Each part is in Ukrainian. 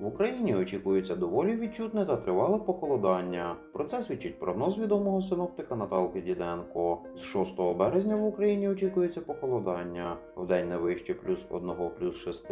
В Україні очікується доволі відчутне та тривале похолодання. Про це свідчить прогноз відомого синоптика Наталки Діденко. З 6 березня в Україні очікується похолодання. Вдень не вище плюс 1 плюс 6,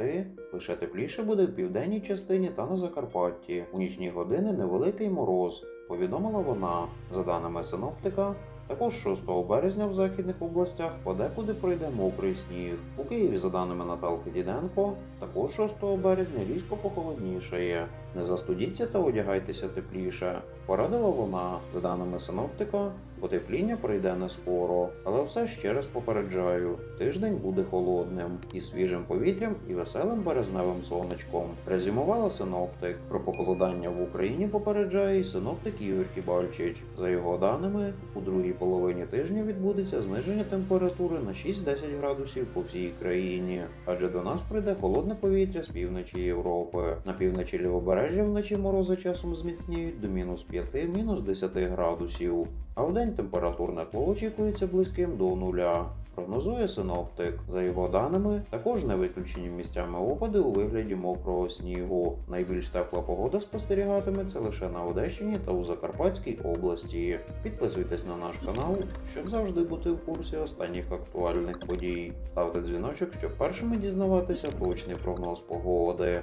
лише тепліше буде в південній частині та на Закарпатті. У нічні години невеликий мороз, повідомила вона. За даними синоптика, також 6 березня в західних областях подекуди пройде мокрий сніг. У Києві, за даними Наталки Діденко, також 6 березня різко похолоднішає. Не застудіться та одягайтеся тепліше. Порадила вона, за даними синоптика, потепління прийде не скоро, але все ще раз попереджаю: тиждень буде холодним і свіжим повітрям і веселим березневим сонечком. Резюмувала синоптик. Про похолодання в Україні попереджає і синоптик Ігор Кібальчич. За його даними, у другій половині тижня відбудеться зниження температури на 6-10 градусів по всій країні, адже до нас прийде холодне повітря з півночі Європи. На півночі лівобережжя вночі морози часом зміцніють до мінус 5, мінус 10 градусів. А вдень температурне тло очікується близьким до нуля. Прогнозує синоптик. За його даними, також не виключені місцями опади у вигляді мокрого снігу. Найбільш тепла погода спостерігатиметься лише на Одещині та у Закарпатській області. Підписуйтесь на наш канал, щоб завжди бути в курсі останніх актуальних подій. Ставте дзвіночок, щоб першими дізнаватися точний прогноз погоди.